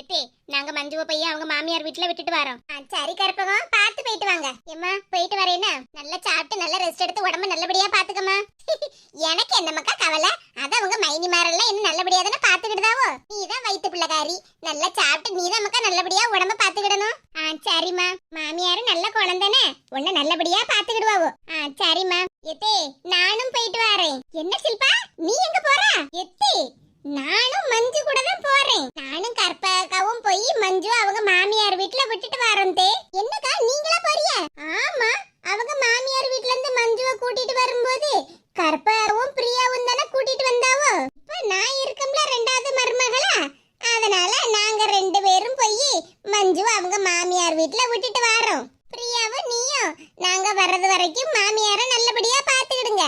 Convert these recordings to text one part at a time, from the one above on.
எத்தே நாங்க மஞ்சுவ பையன் அவங்க மாமியார் வீட்டுல விட்டுட்டு வரோம். சரி கருப்பகம் பார்த்து போயிட்டு வாங்க. ஏமா போயிட்டு வரேன்னா நல்லா சாப்பிட்டு நல்லா ரெஸ்ட் எடுத்து உடம்ப நல்லபடியா பாத்துக்கமா எனக்கு என்னமக்கா கவலை? அது அவங்க மைனி மாரெல்லாம் என்ன நல்லபடியா தானே பாத்துக்கிட்டுதாவோ நீ தான் வயிற்று பிள்ளைக்காரி. நல்லா சாப்பிட்டு நீ தான் மக்கா நல்லபடியா உடம்ப பாத்துக்கிடணும். ஆ சரிம்மா. மாமியாரு நல்ல குழந்தைனே உன்னை நல்லபடியா பாத்துக்கிடுவாவோ. ஆ சரிம்மா. எத்தே நானும் போயிட்டு வரேன். என்ன சில்பா? நீ எங்க போற? எத்தே நானும் மஞ்சு கூட தான் போறேன். நானும் கற்பகாவும் போய் மஞ்சு அவங்க மாமியார் வீட்ல விட்டுட்டு வரோம் தே. என்னக்கா நீங்களா போறிய ஆமா அவங்க மாமியார் வீட்ல இருந்து மஞ்சுவை கூட்டிட்டு வரும்போது கற்பாரவும் பிரியாவும் தானே கூட்டிட்டு வந்தாவோ இப்ப நான் இருக்கம்ல ரெண்டாவது மருமகளா அதனால நாங்க ரெண்டு பேரும் போய் மஞ்சு அவங்க மாமியார் வீட்ல விட்டுட்டு வரோம் பிரியாவும் நீயும் நாங்க வர்றது வரைக்கும் மாமியார நல்லபடியா பாத்துக்கிடுங்க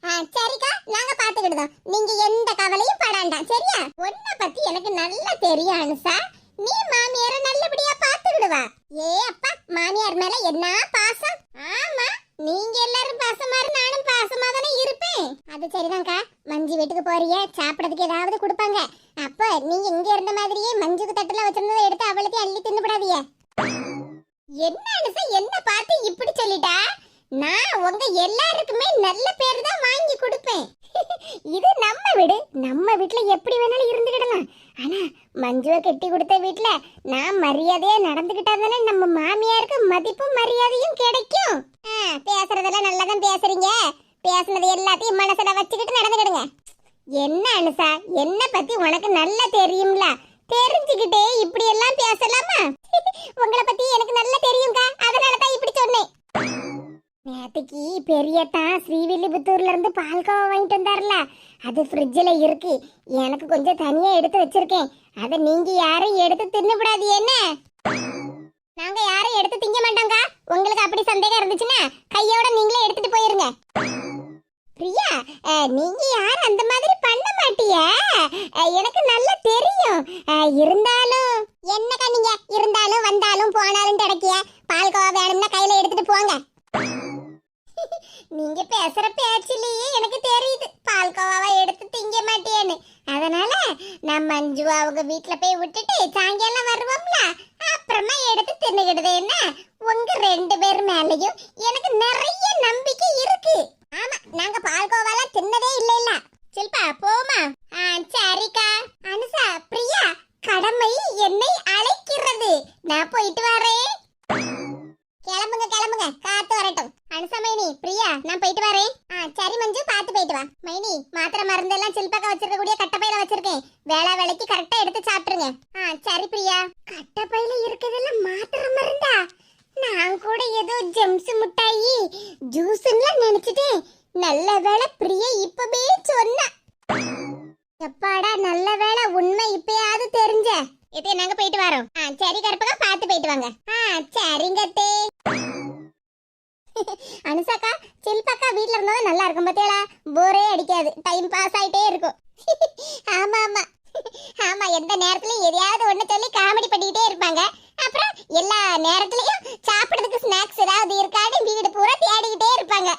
ஆ, சரிக்கா நாங்க பாத்துக்கிடுதோம் நீங்க எந்த கவலையும் படாண்டாம் சரியா உன்னை பத்தி எனக்கு நல்லா தெரியும் அனுசா நீ மாமியார நல்லபடியா பாத்துக்கிடுவா ஏ அப்பா மாமியார் மேல என்ன பாசம் ஆமா நீங்க எல்லாரும் பாசமா நானும் பாசமா தானே இருப்பேன். அது சரிதான்க்கா. மஞ்சு வீட்டுக்கு போறிய சாப்பிடறதுக்கு ஏதாவது கொடுப்பாங்க. அப்ப நீங்க இங்க இருந்த மாதிரியே மஞ்சுக்கு தட்டுல வச்சிருந்ததை எடுத்து அவளுக்கு அள்ளி தின்னுபடாதீங்க. என்ன அனுசா என்ன பார்த்து இப்படி சொல்லிட்டா? நான் உங்க எல்லாருக்குமே நல்ல பேர் தான் வாங்கி கொடுப்பேன். இது நம்ம வீடு. நம்ம வீட்ல எப்படி வேணாலும் இருந்துக்கிடலாம். ஆனா மஞ்சுவை கட்டி கொடுத்த வீட்ல நான் மரியாதையா நடந்துக்கிட்டா தானே நம்ம மாமியாருக்கு மதிப்பும் மரியாதையும் கிடைக்கும். ஆ, பேசுறதெல்லாம் நல்லா தான் பேசுறீங்க. பேசுனது எல்லாத்தையும் மனசுல வச்சுக்கிட்டு நடந்துக்கிடுங்க. என்ன அனுசா என்ன பத்தி உனக்கு நல்லா தெரியும்ல? தெரிஞ்சுக்கிட்டே இப்படி எல்லாம் பேசலாமா? உங்களை பத்தி எனக்கு நல்லா தெரியுங்க அதனால தான் இப்படி சொன்னேன். நேத்துக்கு பெரியத்தா ஸ்ரீவில்லிபுத்தூர்ல இருந்து பால்கோவா வாங்கிட்டு வந்தார்ல. அது ஃப்ரிட்ஜில் இருக்கு. எனக்கு கொஞ்சம் தனியா எடுத்து வச்சிருக்கேன். அதை நீங்க யாரும் எடுத்து தின்னுபடாது என்ன? நாங்க யாரும் எடுத்து திங்க மாட்டோங்க உங்களுக்கு அப்படி சந்தேகம் இருந்துச்சுன்னா கையோட நீங்களே எடுத்துட்டு போயிருங்க. பிரியா அஹ், நீங்க யாரும் அந்த மாதிரி பண்ண மாட்டிய? எனக்கு நல்லா தெரியும். இருந்தாலும் என்னக்கா நீங்க? இருந்தாலும் வந்தாலும் போனாலும் கிடைக்கிய பால்கோவா வேணும்னா கையில எடுத்துட்டு போங்க. நீங்க பேசுற பேச்சிலேயே எனக்கு தெரியுது. பால்கோவாவை எடுத்து திங்க மாட்டேன்னு. அதனால நான் மஞ்சு அவங்க வீட்டுல போய் விட்டுட்டு சாயங்காலம் வருவோம்ல. அப்புறமா எடுத்து தின்னுகிடுது என்ன? உங்க ரெண்டு பேர் மேலயும் எனக்கு நிறைய நம்பிக்கை இருக்கு. ஆமா நாங்க பால்கோவாலாம் தின்னதே இல்லைல்ல. சில்பா போமா ஆ சரிக்கா அனுசா பிரியா கடமை என்னை அழைக்கிறது நான் போயிட்டு வரேன் கிளம்புங்க கிளம்புங்க காத்து வரட்டும் அனுசமைனி பிரியா நான் போயிட்டு வரேன் ஆ சரி மஞ்சு பார்த்து போயிட்டு வா மைனி மாத்திரை மருந்து எல்லாம் சில்பக்க வச்சிருக்க கூடிய கட்டப்பையில வச்சிருக்கேன் வேளா வேலைக்கு கரெக்டா எடுத்து சாப்பிட்டுருங்க ஆ சரி பிரியா கட்டப்பையில இருக்கிறதெல்லாம் மாத்திரை மருந்தா நான் கூட ஏதோ ஜெம்ஸ் முட்டாயி நினைச்சிட்டு நினைச்சிட்டேன் நல்ல வேலை பிரியா இப்பவே சொன்னா. எப்பாடா நல்ல வேலை உண்மை இப்பயாவது தெரிஞ்ச? இதே நாங்க போயிட்டு வரோம். ஆ சரி கருப்பகா பார்த்து போயிட்டு வாங்க. ஆ சரிங்க தே. அனுசாக்கா சில்பாக்கா வீட்ல இருந்தா நல்லா இருக்கும் பாத்தியாளா? போரே அடிக்காது. டைம் பாஸ் ஆயிட்டே இருக்கும். ஆமா ஆமா. ஆமா எந்த நேரத்துலயும் எதையாவது ஒண்ணு சொல்லி காமெடி பண்ணிக்கிட்டே இருப்பாங்க. அப்புறம் எல்லா நேரத்துலயும் சாப்பிடுறதுக்கு ஸ்நாக்ஸ் ஏதாவது இருக்கான்னு வீடு பூரா தேடிக்கிட்டே இருப்பாங்க.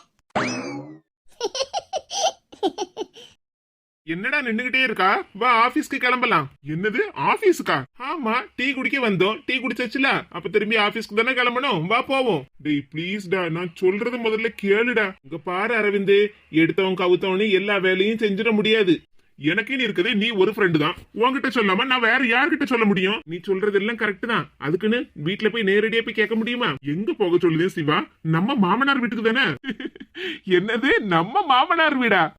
என்னடா நின்னுகிட்டே இருக்கா? வா ஆபீஸ்க்கு கிளம்பலாம். என்னது ஆபீஸ்க்கா ஆமா டீ குடிக்க வந்தோம். டீ குடிச்சாச்சுல? அப்ப திரும்பி ஆபீஸ்க்கு தானே கிளம்பணும். வா போவோம். டேய் ப்ளீஸ்டா நான் சொல்றது முதல்ல கேளுடா. இங்க பாரு அரவிந்த் எடுத்தவன் கவுத்தவனு எல்லா வேலையும் செஞ்சிட முடியாது. எனக்குன்னு இருக்கதே நீ ஒரு ஃப்ரெண்டு தான். உன்கிட்ட சொல்லாம நான் வேற யார்கிட்ட சொல்ல முடியும்? நீ சொல்றது எல்லாம் கரெக்ட் தான். அதுக்குன்னு வீட்டுல போய் நேரடியா போய் கேட்க முடியுமா? எங்க போக சொல்லுது சிவா? நம்ம மாமனார் வீட்டுக்கு தானே? என்னது? நம்ம மாமனார் வீடா?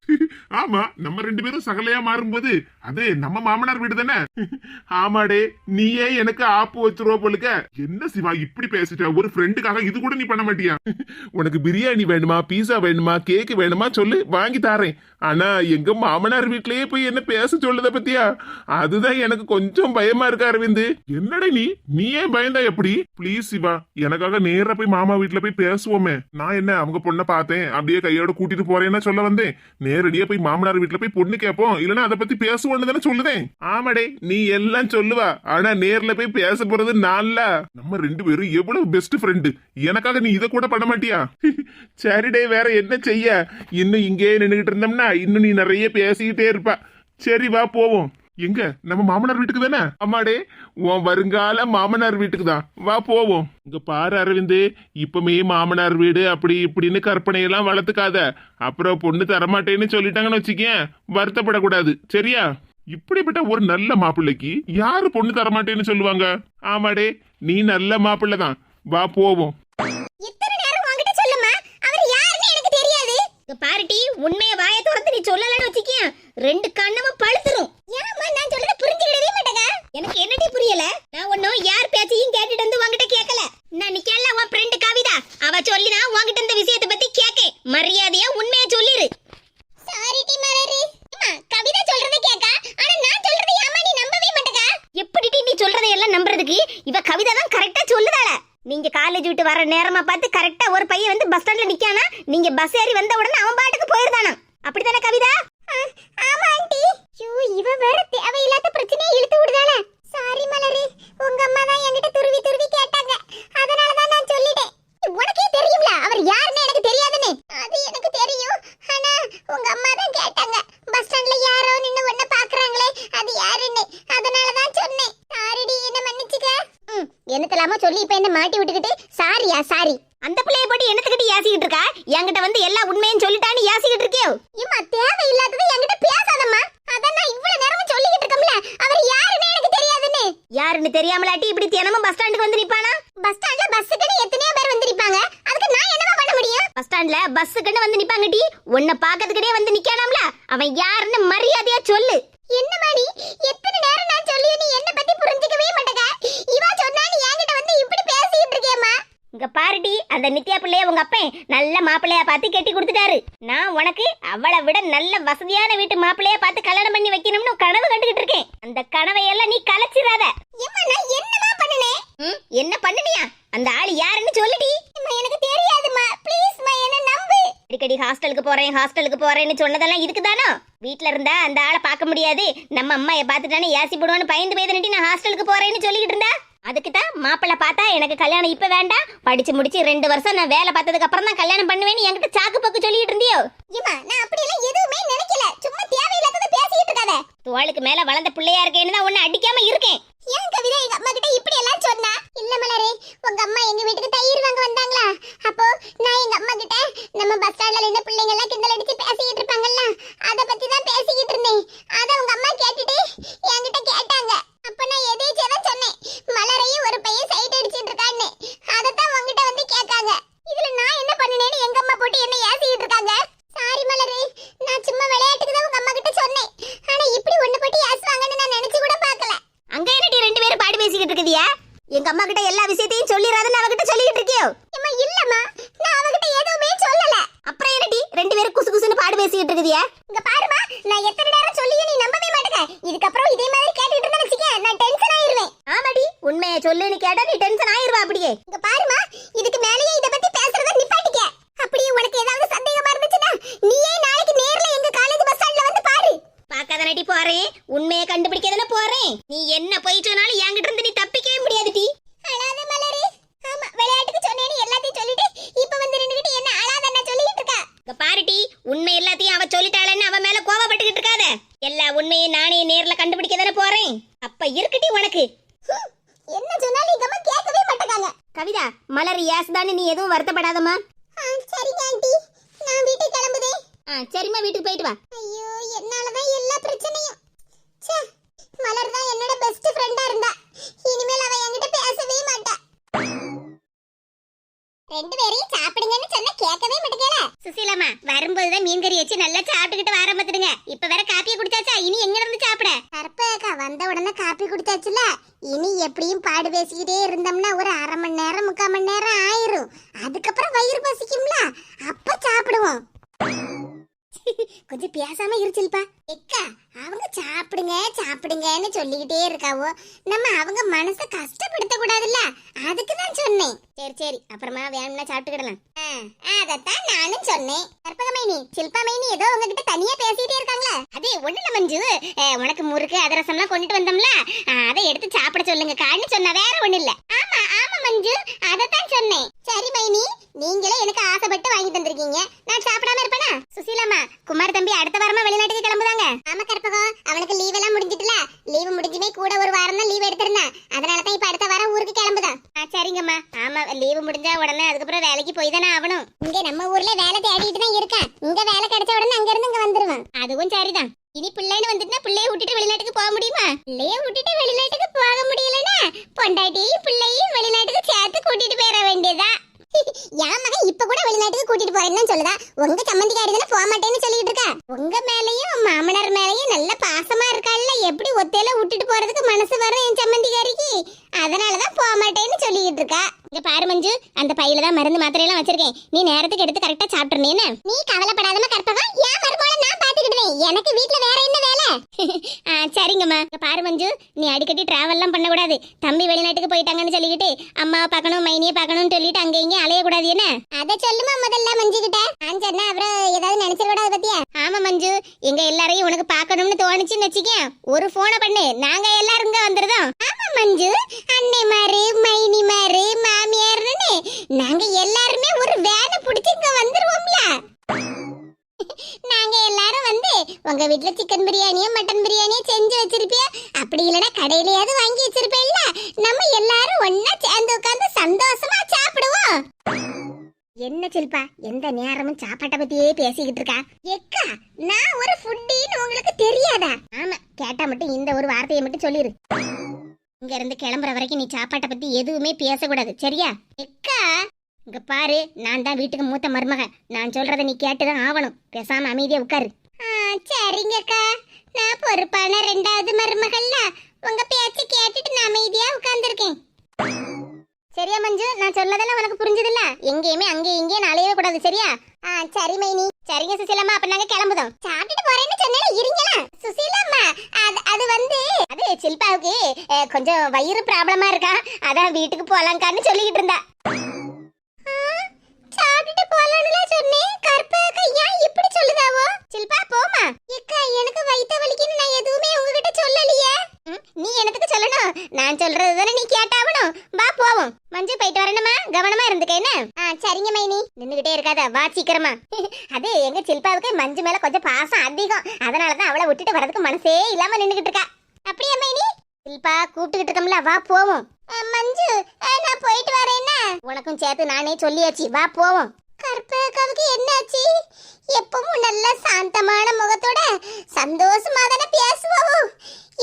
ஆமா நம்ம ரெண்டு பேரும் சகலையா மாறும்போது அது நம்ம மாமனார் வீடு தானே? ஆமாடே நீயே எனக்கு ஆப்பு வச்சிருவ போலுக்க. என்ன சிவா இப்படி பேசிட்ட? ஒரு ஃப்ரெண்டுக்காக இது கூட நீ பண்ண மாட்டியா? உனக்கு பிரியாணி வேணுமா? பீஸா வேணுமா? கேக் வேணுமா? சொல்லு வாங்கி தாரேன். ஆனா எங்க மாமனார் வீட்லயே போய் என்ன பேச சொல்லுத பத்தியா? அதுதான் எனக்கு கொஞ்சம் பயமா இருக்கு அரவிந்த். என்னடா நீ? நீ ஏன் பயந்தா எப்படி? ப்ளீஸ் சிவா எனக்காக நேரா போய் மாமா வீட்டுல போய் பேசுவோமே. நான் என்ன அவங்க பொண்ணை பார்த்தேன் அப்படியே கையோட கூட்டிட்டு போறேன்னா சொல்ல வந்தேன். நேரடியா போய் மாமனார் வீட்டுல போய் பொண்ணு கேட்போம். இல்லன்னா அதை பத்தி பேசுவோம்னு தானே சொல்லுதேன். ஆமாடே நீ எல்லாம் சொல்லுவா. ஆனா நேர்ல போய் பேச போறது நான்ல. நம்ம ரெண்டு பேரும் எவ்வளவு பெஸ்ட் ஃப்ரெண்டு எனக்காக நீ இதை கூட பண்ண மாட்டியா? சரிடே வேற என்ன செய்ய? இன்னும் இங்கேயே நின்றுகிட்டு இருந்தோம்னா இன்னும் நீ நிறைய பேசிக்கிட்டே இருப்ப. சரி வா போவோம். எங்க? நம்ம மாமனார் வீட்டுக்கு தானே? அம்மாடே உன் வருங்கால மாமனார் வீட்டுக்கு தான். வா போவோம். இங்க பாரு அரவிந்து இப்பமே மாமனார் வீடு அப்படி இப்படின்னு கற்பனையெல்லாம் வளர்த்துக்காத. அப்புறம் பொண்ணு தரமாட்டேன்னு சொல்லிட்டாங்கன்னு வச்சுக்கேன். வருத்தப்படக்கூடாது. சரியா? இப்படிப்பட்ட ஒரு நல்ல மாப்பிள்ளைக்கு யாரு பொண்ணு தரமாட்டேன்னு சொல்லுவாங்க? ஆமாடே நீ நல்ல மாப்பிள்ளை தான். வா போவோம். பாருட்டி உண்மைய வாய திறந்து நீ சொல்லலன்னு வச்சுக்கிய ரெண்டு கண்ணமும் பழுத்துரும். ஏமா நான் சொல்றத புரிஞ்சுக்கிடவே மாட்டேங்க. எனக்கு என்னடி புரியல? நான் ஒன்னும் யார் பேச்சையும் கேட்டுட்டு வந்து உன்கிட்ட கேட்கல நான் நிக்கல உன் ஃப்ரெண்ட் கவிதா. அவ சொல்லினா உன்கிட்ட இந்த விஷயத்தை பத்தி கேக்கேன் மரியாதையா உண்மையை சொல்லிரு. சாரி டி மலரு. கவிதா சொல்றத கேக்க? ஆனா நான் சொல்றத ஏமா நீ நம்பவே மாட்டேங்க எப்படி நீ சொல்றதை எல்லாம் நம்புறதுக்கு? இவ கவிதா தான் கரெக்டா சொல்லுதாள. நீங்க காலேஜ் விட்டு வர நேரமா பார்த்து கரெக்டா ஒரு பையன் வந்து பஸ் ஸ்டாண்ட்ல நிக்கானா நீங்க பஸ் ஏறி வந்த உடனே அவன் பாட்டுக்கு போயிருந்தானா அப்படிதானே கவிதா ஆமா ஆண்டி ஐயோ இவ வேற தேவையில்லாத பிரச்சனையை இழுத்து விடுதாளே சாரி மலரு உங்க அம்மா தான் என்கிட்ட துருவி துருவி கேட்டாங்க அதனால தான் நான் சொல்லிட்டேன் உனக்கே தெரியும்ல அவர் யாருன்னு எனக்கு தெரியாதுன்னு அது எனக்கு தெரியும் ஆனா உங்க அம்மா தான் கேட்டாங்க பஸ் ஸ்டாண்ட்ல யாரோ நின்னு உன்ன பாக்குறாங்களே அது யாருன்னு அதனால தான் சொன்னேன் சாரிடி என்ன மன்னிச்சுக்க ம் என்னத்தலாமோ சொல்லி இப்ப என்ன மாட்டி விட்டுக்கிட்டு சாரியா சாரி அந்த பிள்ளைய போட்டு என்னத்துக்கிட்டு யாசிக்கிட்டு இருக்கா என்கிட்ட வந்து எல்லா உண்மையும் சொல்லிட்டான்னு யாசிக்கிட்டு இருக்கியோ இம்மா தேவையில்லாதது என்கிட்ட பேசாதம்மா. அதான் நான் இவ்வளவு நேரமும் சொல்லிக்கிட்டு இருக்கோம்ல அவர் யாருன்னு எனக்கு தெரியாதுன்னு. யாருன்னு தெரியாமலாட்டி இப்படி தினமும் பஸ் ஸ்டாண்டுக்கு வந்து நிப்பானா? பஸ் ஸ்டாண்ட்ல பஸ்ஸுக்குன்னு எத்தனையோ பேர் வந்து நிப்பாங்க. அதுக்கு நான் என்னமா பண்ண முடியும்? பஸ் ஸ்டாண்ட்ல பஸ்ஸுக்குன்னு வந்து நிப்பாங்க டி உன்னை பாக்கிறதுக்குனே வந்து நிக்கானாம்ல? அவன் யாருன்னு மரியாதையா சொல்லு என்ன மாடி எத்தனை நேரம் நான் சொல்லி நீ என்ன பத்தி புரிஞ்சுக்கவே மாட்டேங்க இவா சொன்னா நீ என்கிட்ட வந்து இப்படி பேசிட்டு இருக்கேம்மா இங்க பாருடி அந்த நித்யா பிள்ளைய உங்க அப்பன் நல்ல மாப்பிள்ளையா பார்த்து கட்டி கொடுத்துட்டாரு. நான் உனக்கு அவளை விட நல்ல வசதியான வீட்டு மாப்பிள்ளையா பார்த்து கல்யாணம் பண்ணி வைக்கணும்னு கனவு கண்டுகிட்டு இருக்கேன். அந்த கனவை எல்லாம் நீ கலைச்சிராத என்னமா என்ன பண்ணுனியா? அந்த ஆளு யாருன்னு சொல்லுடி. எனக்கு தெரியாதுமா ப்ளீஸ்மா என்ன நம்பு. அடிக்கடி ஹாஸ்டலுக்கு போறேன் ஹாஸ்டலுக்கு போறேன்னு சொன்னதெல்லாம் இதுக்கு தானோ? வீட்ல இருந்தா அந்த ஆளை பார்க்க முடியாது. நம்ம அம்மாயை பார்த்துட்டானே ஏசி போடுவான்னு பயந்து போய் நான் ஹாஸ்டலுக்கு போறேன்னு சொல்லிக்கிட்டு இருந்தா? அதுக்கு தான் மாப்பிள்ளை பார்த்தா எனக்கு கல்யாணம் இப்ப வேண்டாம். படிச்சு முடிச்சு ரெண்டு வருஷம் நான் வேலை பார்த்ததுக்கு அப்புறம் தான் கல்யாணம் பண்ணுவேன்னு என்கிட்ட சாக்கு பக்கு சொல்லிட்டு இருந்தியோ? இம்மா நான் அப்படி எல்லாம் எதுவுமே நினைக்கல. சும்மா தேவையில்லாதத பேசிட்டு இருக்காத. தோளுக்கு மேல வளர்ந்த பிள்ளையா இருக்கேன்னு தான் உன்னை அடிக்காம இருக்கேன். ஏன் கவிதா எங்க அம்மா கிட்ட இப்படி எல்லாம் சொன்னா? இல்ல மலரே உங்க அம்மா எங்க வீட்டுக்கு தயிர் வாங்க வந்தாங்களா? அப்போ நான் எங்க அம்மா கிட்ட நம்ம பஸ் ஸ்டாண்ட்ல நின்று பிள்ளைங்க எல்லாம் கிண்டல் அடிச்சு பேசிக்கிட்டு இருப்பாங்கல்ல அத பத்தி தான் பேசிக்கிட்டு இருந்தேன் அத உங்க அம்மா கேட்டுட்டு என்கிட்ட கேட்டாங்க அப்ப நான் எதேச்சியா தான் சொன்னேன் மலரையும் ஒரு பையன் சைட் அடிச்சிட்டு இருக்கான்னு அதத்தான் உங்ககிட்ட வந்து கேட்காங்க இதுல நான் என்ன பண்ணினேன்னு எங்க அம்மா போட்டு என்ன ஏசிக்கிட்டு இருக்காங்க சாரி மலரு நான் சும்மா விளையாட்டுக்கு தான் உங்க அம்மா கிட்ட சொன்னேன் ஆனா இப்படி ஒண்ணு போட்டு ஏசுவாங்கன்னு நான் நினைச்சு கூட பார்க்கல அங்க என்னடி ரெண்டு பேரும் பாடி பேசிக்கிட்டு எங்க அம்மா கிட்ட எல்லா விஷயத்தையும் சொல்லிராதுன்னு அவகிட்ட சொல்லிட்டு இருக்கியோ? அம்மா இல்லம்மா. நான் அவகிட்ட எதுவுமே சொல்லல. அப்புறம் என்னடி? ரெண்டு பேரும் குசு குசுன்னு பாடு பேசிக்கிட்டு இருக்குதியா இங்க பாருமா நான் எத்தனை நேரம் சொல்லியும் நீ நம்பவே மாட்டேங்க இதுக்கப்புறம் இதே மாதிரி கேட்டுட்டு இருந்தா வச்சுக்க நான் டென்ஷன் ஆயிருவேன். ஆமாடி உண்மையை சொல்லுன்னு கேட்டா நீ டென்ஷன் ஆயிருவா அப்படியே. இங்க பாருமா இதுக்கு மேலயே இத பத்தி பேசுறத நிப்பாட்டிக்க அப்படியே உனக்கு ஏதாவது சந்தேகமா இருந்துச்சுன்னா நீயே நாளைக்கு நேர்ல எங்க காலேஜ் பஸ் ஸ்டாண்ட்ல வந்து பாரு பாக்காத நடி போறேன் உண்மையை கண்டுபிடிக்க தானே போறேன் நீ என்ன போய் சொன்னாலும் என்கிட்ட இருந்து நீ தப்பிக்கவே முடியாது டி அழாத மலரு ஆமா விளையாட்டுக்கு சொன்னேன்னு எல்லாத்தையும் சொல்லிட்டு இப்ப வந்து நின்னுகிட்டு என்ன அழாத நான் சொல்லிட்டு இருக்கா இங்க பாருடி உண்மை எல்லாத்தையும் அவ சொல்லிட்டாளன்னு அவ மேல கோவப்பட்டுக்கிட்டு இருக்காத எல்லா உண்மையும் நானே நேர்ல கண்டுபிடிக்க தானே போறேன் அப்ப இருக்குடி உனக்கு என்ன சொன்னாலும் எங்க அம்மா கேட்கவே மாட்டாங்க கவிதா மலர் யாசுதான்னு நீ எதுவும் வருத்தப்படாதம்மா. சரிங்க ஆண்டி. நான் வீட்டுக்கு கிளம்புதே. ஆ சரிம்மா வீட்டுக்கு போயிட்டு வா. ஐயோ என்னாலதான் எல்லா பிரச்சனையும். ச்சே மலர் தான் என்னோட பெஸ்ட் ஃப்ரெண்டா இருந்தா. இனிமேல் அவ என்கிட்ட பேசவே மாட்டா. ரெண்டு பேரையும் சாப்பிடுங்கன்னு சொன்னா கேட்கவே மாட்டேங்கல. சுசீலாமா வரும்போது தான் மீன் கறி வச்சு நல்லா சாப்பிட்டுக்கிட்டு வர பார்த்துடுங்க. இப்ப வேற காப்பியை குடிச்சாச்சா? இனி எங்க இருந்து சாப்பிட? வந்த உடனே காப்பி குடிச்சாச்சுல? இனி எப்படியும் பாடு பேசிக்கிட்டே இருந்தோம்னா ஒரு அரை மணி நேரம் முக்கால் மணி நேரம் ஆயிரும். அதுக்கப்புறம் வயிறு பசிக்கும்ல? அப்ப சாப்பிடுவோம். கொஞ்சம் பேசாம இருச்சில்பா. எக்கா அவங்க சாப்பிடுங்க சாப்பிடுங்கன்னு சொல்லிக்கிட்டே இருக்காவோ. நம்ம அவங்க மனசை கஷ்டப்படுத்த கூடாதுல்ல அதுக்கு தான் சொன்னேன். சரி சரி அப்புறமா வேணும்னா சாப்பிட்டுக்கிடலாம். அதைத்தான் நானும் சொன்னேன். மைனி சில்பா ஏதோ உங்ககிட்ட தனியா பேசிட்டே இருக்காங்களே. அதே ஒண்ணுல மஞ்சு. உனக்கு முறுக்கு அதிரசம் எல்லாம் கொண்டுட்டு வந்தோம்ல. அதை எடுத்து சாப்பிட சொல்லுங்க. கான்னு சொன்ன வேற ஒண்ணு இல்ல ஆமா ஆமா மஞ்சு. அதைத்தான் சொன்னேன். சரி மைனி. நீங்களே எனக்கு ஆசைப்பட்டு வாங்கி தந்திருக்கீங்க. நான் சாப்பிடாம இருப்பேனா? சுசீலாமா குமார் தம்பி அடுத்த வாரமா வெளிநாட்டுக்கு கிளம்புதாங்க. ஆமா கற்பகம் அவனுக்கு லீவ் எல்லாம் முடிஞ்சிட்டுல லீவு முடிஞ்சுமே கூட ஒரு வாரம் தான் லீவ் எடுத்திருந்தான். அதனால இப்ப அடுத்த வாரம் சரிங்கம்மா. ஆமா லீவு முடிஞ்சா உடனே அதுக்கப்புறம் வேலைக்கு போய் தானே ஆகணும். இங்க நம்ம ஊர்ல வேலை தேடிட்டு தான் இருக்கேன் இங்க வேலை கிடைச்ச உடனே அங்க இருந்து இங்க வந்துருவேன். அதுவும் சரிதான். இனி பிள்ளைன்னு வந்துட்டுனா பிள்ளைய விட்டுட்டு வெளிநாட்டுக்கு போக முடியுமா? பிள்ளைய விட்டுட்டு வெளிநாட்டுக்கு போக முடியலன்னா பொண்டாட்டியும் பிள்ளையும் வெளிநாட்டுக்கு சேர்த்து கூட்டிட்டு போயிட வேண்டியதா? என் மகன் இப்ப கூட வெளிநாட்டுக்கு கூட்டிட்டு போறேன்னு சொல்லுதா? உங்க சம்மந்திக்காரி தானே போக மாட்டேன்னு சொல்லிட்டு இருக்கா? உங்க மேலயும் மாமனார் மேலயும் நல்ல பாசமா இருக்காள்ல. எப்படி ஒத்தையில விட்டுட்டு போறதுக்கு மனசு வரும் என் சம்மந்திக்காரி சம்மந்திக்காரிக்கு அதனாலதான் போக மாட்டேன்னு சொல்லிட்டு இருக்கா. இங்க பாரு மஞ்சு அந்த பையில தான் மருந்து மாத்திரை எல்லாம் வச்சிருக்கேன். நீ நேரத்துக்கு எடுத்து கரெக்டா சாப்பிட்டுறேன்னு நீ கவலைப்படாதமா கற்பகம். ஏன் மருமகளை நான் பாத்துக்கிடுவேன் எனக்கு வீட்ல வேற என்ன வேலை? ஆ, சரிங்கம்மா. இங்க பாரு மஞ்சு நீ அடிக்கடி டிராவல்லாம் பண்ணக்கூடாது. தம்பி வெளிநாட்டுக்கு போயிட்டாங்கன்னு சொல்லிக்கிட்டு அம்மாவை பார்க்கணும் மைனியை பார்க்கணும்னு சொல்லிட்டு அங்க இங்கே அலையக்கூடாது என்ன? அதை சொல்லுமா முதல்ல மஞ்சு கிட்ட நான் சொன்னா அப்புறம் ஏதாவது நினைச்சிடக்கூடாது பத்தியா? ஆமா மஞ்சு எங்க எல்லாரையும் உனக்கு பார்க்கணும்னு தோணுச்சுன்னு வச்சுக்க ஒரு போனை பண்ணு. நாங்க எல்லாரும் இங்க ஆமா மஞ்சு. அன்னை மாரு மைனி மாரு மாமியார்னு. நாங்க எல்லாருமே ஒரு வேனை பிடிச்சி இங்க வந்துருவோம்ல. நாங்க எல்லாரும் வந்து உங்க வீட்ல சிக்கன் பிரியாணியோ மட்டன் பிரியாணியோ செஞ்சு வச்சிருப்பியா? அப்படி இல்லனா கடையிலயாவது வாங்கி வச்சிருப்பேல்ல நம்ம எல்லாரும் ஒண்ணா சேர்ந்து உட்கார்ந்து சந்தோஷமா சாப்பிடுவோம். என்ன சில்பா எந்த நேரமும் சாப்பாட்டை பத்தியே பேசிக்கிட்டு இருக்கா எக்கா நான் ஒரு ஃபுட்டின்னு உங்களுக்கு தெரியாதா ஆமா கேட்டா மட்டும் இந்த ஒரு வார்த்தையை மட்டும் சொல்லிரு இங்க இருந்து கிளம்புற வரைக்கும் நீ சாப்பாட்டை பத்தி எதுவுமே பேசக்கூடாது சரியா எக்கா இங்க பாரு நான் தான் வீட்டுக்கு மூத்த மருமக நான் சொல்றத நீ கேட்டுதான் ஆவணும் பேசாம அமைதியா உட்காரு சரிங்கக்கா. நான் பொறுப்பான ரெண்டாவது மருமகள்ல உங்க பேச்ச கேட்டுட்டு நான் அமைதியா உட்கார்ந்திருக்கேன் சரியா மஞ்சு? நான் சொல்லதெல்லாம் உனக்கு புரிஞ்சதில்ல? எங்கேயுமே அங்கே இங்கேயும் அலையவே கூடாது சரியா? ஆ சரி மைனி. சரிங்க சுசீலாம்மா. அப்ப நாங்க கிளம்புதோம். சாப்பிட்டுட்டு போறேன்னு சொன்னேன் இருங்களா சுசீலாம்மா அது அது வந்து அது சில்பாவுக்கு கொஞ்சம் வயிறு ப்ராப்ளமா இருக்கா? அதான் வீட்டுக்கு போலாங்கான்னு சொல்லிக்கிட்டு இருந்தா ஆ, சாப்பிட்டுட்டு போலாம்னு சொன்னேன் கற்பக ஏன் இப்படி சொல்லுதாவோ சில்பா போமா ஏக்கா எனக்கு வயித்த வலிக்குன்னு நான் எதுவுமே உங்ககிட்ட சொல்லலையே. நீ எனக்கு சொல்லணும்? நான் சொல்றது தானே நீ கேட்டாவணும் வா போவோம். மஞ்சு போயிட்டு வரணுமா? கவனமா இருந்துக்க என்ன? ஆ சரிங்க மைனி. நின்னுகிட்டே இருக்காத. வா சீக்கிரமா. அது எங்க சில்பாவுக்கு மஞ்சு மேல கொஞ்சம் பாசம் அதிகம். அதனாலதான் அவளை விட்டுட்டு வரதுக்கு மனசே இல்லாம நின்னுகிட்டு இருக்கா. அப்படியா மைனி? சில்பா கூப்பிட்டுக்கிட்டு இருக்கோம்ல வா போவோம். மஞ்சு நான் போயிட்டு வரேன்னா உனக்கும் சேர்த்து நானே சொல்லியாச்சு. வா போவோம். கற்பகாவுக்கு என்னாச்சு? எப்பவும் நல்ல சாந்தமான முகத்தோட சந்தோஷமா தானே பேசுவோம்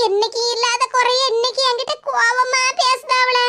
என்னைக்கு இல்லாத குறைய இன்னைக்கு என்கிட்ட கோவமா பேசுதாவளே?